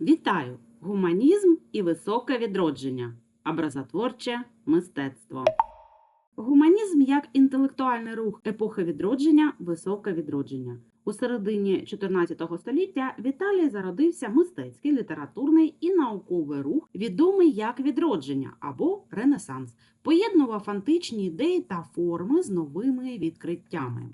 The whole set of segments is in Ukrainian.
Вітаю! Гуманізм і високе відродження. Образотворче мистецтво. Гуманізм як інтелектуальний рух епохи відродження, високе відродження. У середині 14 століття в Італії зародився мистецький, літературний і науковий рух, відомий як відродження або Ренесанс, поєднував античні ідеї та форми з новими відкриттями.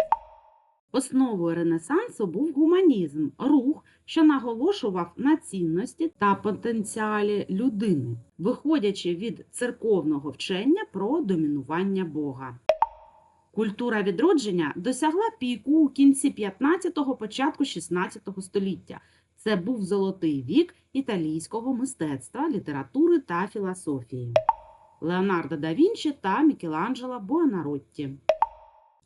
Основою Ренесансу був гуманізм, рух, що наголошував на цінності та потенціалі людини, виходячи від церковного вчення про домінування Бога. Культура відродження досягла піку у кінці 15-го, початку 16-го століття. Це був золотий вік італійського мистецтва, літератури та філософії. Леонардо да Вінчі та Мікеланджело Буонаротті.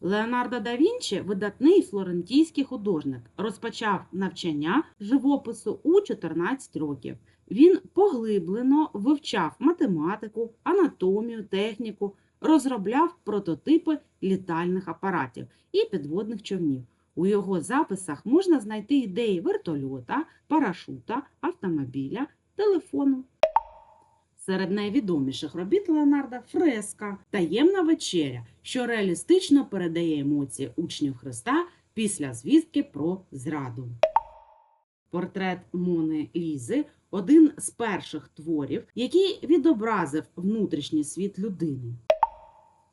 Леонардо да Вінчі видатний флорентійський художник, розпочав навчання живопису у 14 років. Він поглиблено вивчав математику, анатомію, техніку, розробляв прототипи літальних апаратів і підводних човнів. У його записах можна знайти ідеї вертольота, парашута, автомобіля, телефону. Серед найвідоміших робіт Леонарда фреска Таємна вечеря, що реалістично передає емоції учнів Христа після звістки про зраду. Портрет Мони Лізи один з перших творів, який відобразив внутрішній світ людини.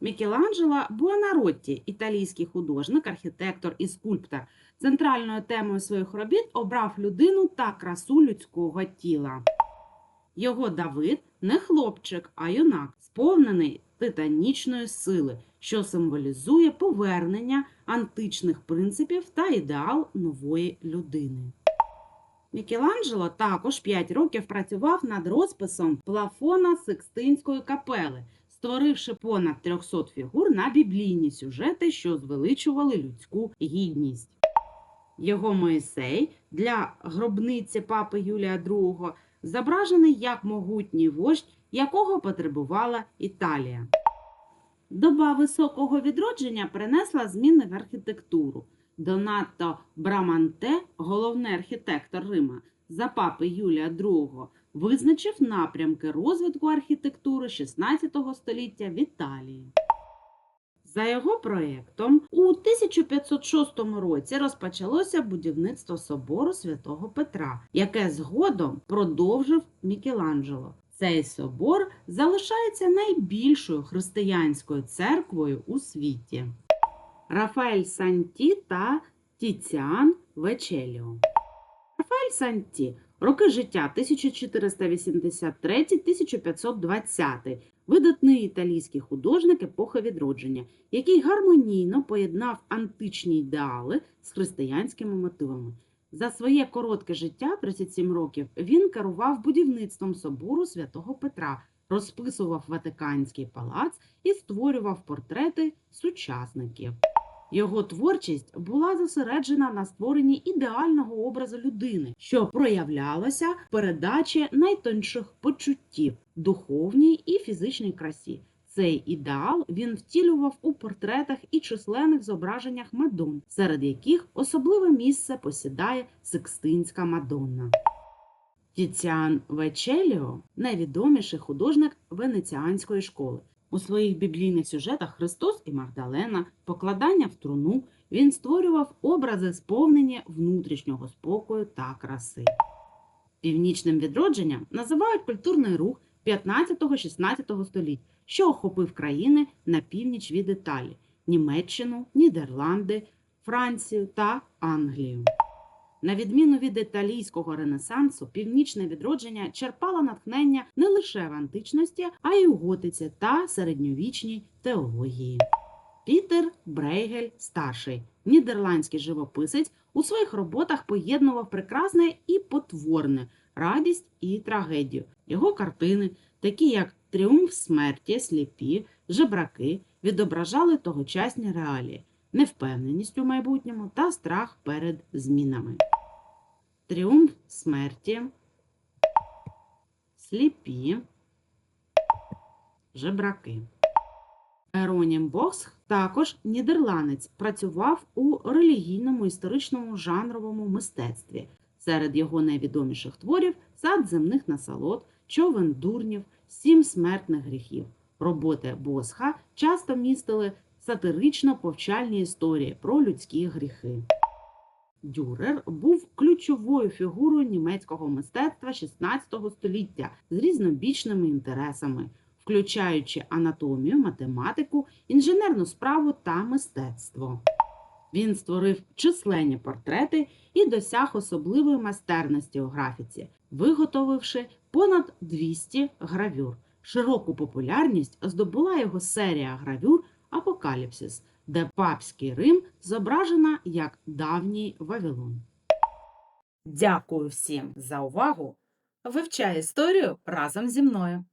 Мікеланджело Буонаротті, італійський художник, архітектор і скульптор, центральною темою своїх робіт обрав людину та красу людського тіла. Його Давид не хлопчик, а юнак, сповнений титанічної сили, що символізує повернення античних принципів та ідеал нової людини. Мікеланджело також 5 років працював над розписом плафона Сикстинської капели, створивши понад 300 фігур на біблійні сюжети, що звеличували людську гідність. Його Моїсей для гробниці папи Юлія II зображений як могутній вождь, якого потребувала Італія. Доба високого відродження принесла зміни в архітектуру. Донато Браманте, головний архітектор Рима, за папи Юлія II, визначив напрямки розвитку архітектури 16 століття в Італії. За його проєктом, у 1506 році розпочалося будівництво собору святого Петра, яке згодом продовжив Мікеланджело. Цей собор залишається найбільшою християнською церквою у світі. Рафаель Санті та Тіціан Вечеліо. Рафаель Санті. Роки життя 1483-1520. Видатний італійський художник епохи відродження, який гармонійно поєднав античні ідеали з християнськими мотивами. За своє коротке життя, 37 років, він керував будівництвом собору святого Петра, розписував Ватиканський палац і створював портрети сучасників. Його творчість була зосереджена на створенні ідеального образу людини, що проявлялося в передачі найтонших почуттів, духовній і фізичній красі. Цей ідеал він втілював у портретах і численних зображеннях Мадон, серед яких особливе місце посідає Сикстинська Мадонна. Тіціан Вечеліо найвідоміший художник венеціанської школи. У своїх біблійних сюжетах Христос і Магдалена, покладання в труну, він створював образи сповнені внутрішнього спокою та краси. Північним відродженням називають культурний рух 15-16 століть, що охопив країни на північ від Італії Німеччину, Нідерланди, Францію та Англію. На відміну від італійського ренесансу, північне відродження черпало натхнення не лише в античності, а й у готиці та середньовічній теології. Пітер Брейгель старший, нідерландський живописець, у своїх роботах поєднував прекрасне і потворне, радість і трагедію. Його картини, такі як Тріумф смерті, сліпі, жебраки, відображали тогочасні реалії, невпевненість у майбутньому та страх перед змінами. Тріумф смерті, сліпі, жебраки. Еронім Босх, також нідерландець, працював у релігійному історичному жанровому мистецтві. Серед його найвідоміших творів сад земних насолод, човен дурнів, сім смертних гріхів. Роботи Босха часто містили сатирично повчальні історії про людські гріхи. Дюрер був ключовою фігурою німецького мистецтва XVI століття з різнобічними інтересами, включаючи анатомію, математику, інженерну справу та мистецтво. Він створив численні портрети і досяг особливої майстерності у графіці, виготовивши понад 200 гравюр. Широку популярність здобула його серія гравюр Апокаліпсис, де папський Рим зображена як давній Вавилон. Дякую всім за увагу. Вивчай історію разом зі мною.